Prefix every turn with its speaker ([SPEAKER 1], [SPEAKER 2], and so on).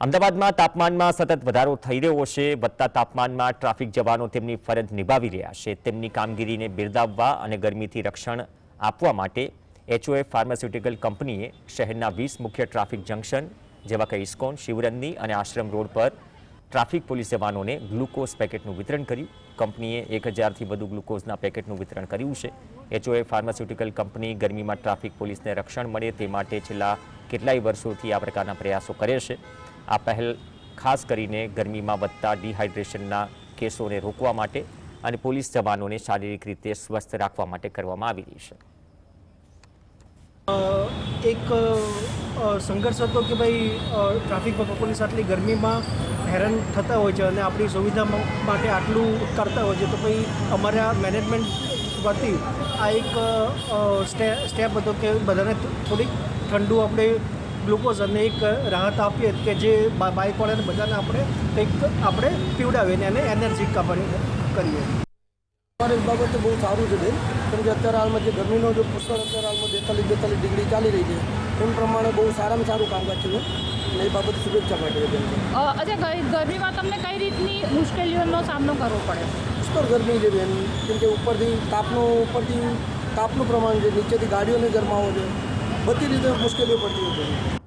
[SPEAKER 1] અમદાવાદમાં તાપમાનમાં સતત વધારો થઈ રહ્યો છે. વધતા તાપમાનમાં ટ્રાફિક જવાનો તેમની ફરજ નિભાવી રહ્યા છે. તેમની કામગીરીને બિરદાવવા અને ગરમીથી રક્ષણ આપવા માટે એચઓએ ફાર્માસ્યુટિકલ કંપનીએ શહેરના વીસ મુખ્ય ટ્રાફિક જંકશન જેવા કે ઇસ્કોન શિવરંદી અને આશ્રમ રોડ પર ટ્રાફિક પોલીસ જવાનોને ગ્લુકોઝ પેકેટનું વિતરણ કર્યું. કંપનીએ એક હજારથી વધુ ગ્લુકોઝના પેકેટનું વિતરણ કર્યું છે. એચઓએ ફાર્માસ્યુટિકલ કંપની ગરમીમાં ટ્રાફિક પોલીસને રક્ષણ મળે તે માટે છેલ્લા કેટલાય વર્ષોથી આ પ્રકારના પ્રયાસો કરે છે. આ પહેલ ખાસ કરીને ગરમીમાં વધતા ડિહાઇડ્રેશનના કેસોને રોકવા માટે અને પોલીસ જવાનોને શારીરિક રીતે સ્વસ્થ રાખવા માટે કરવામાં આવી રહી છે.
[SPEAKER 2] એક સંઘર્ષ હતો કે ભાઈ ટ્રાફિક પોલીસ આટલી ગરમીમાં હેરાન થતા હોય છે અને આપણી સુવિધા માટે આટલું કરતા હોય છે, તો ભાઈ અમારા મેનેજમેન્ટ વતી આ એક સ્ટેપ હતો કે બધાને થોડીક ઠંડુ આપણે ગ્લુકોઝ અને એક રાહત આપીએ કે જે બાઇકવાળાને બધાને આપણે કંઈક આપણે પીવડાવીને એને એનર્જી આપણે કરીએ.
[SPEAKER 3] અમારે બાબતે બહુ સારું છે બેન. કેમ કે અત્યારે હાલમાં જે ગરમીનો જો પુષ્કળ અત્યારે હાલમાં બેતાલીસ બેતાલીસ ડિગ્રી ચાલી રહી છે. એમ પ્રમાણે બહુ સારામાં સારું કામકાજ છે બેન. અને એ બાબતે શુભેચ્છા માટે બેન.
[SPEAKER 4] અ, અચ્છા ગરમીમાં તમને કઈ રીતની મુશ્કેલીઓનો સામનો કરવો પડે?
[SPEAKER 3] પુષ્કળ ગરમી છે બેન. કેમ કે ઉપરથી તાપનું ઉપરથી તાપનું પ્રમાણ છે નીચેથી ગાડીઓને ગરમાવો છે. બધી રીતે મુશ્કેલીઓ પડતી છે.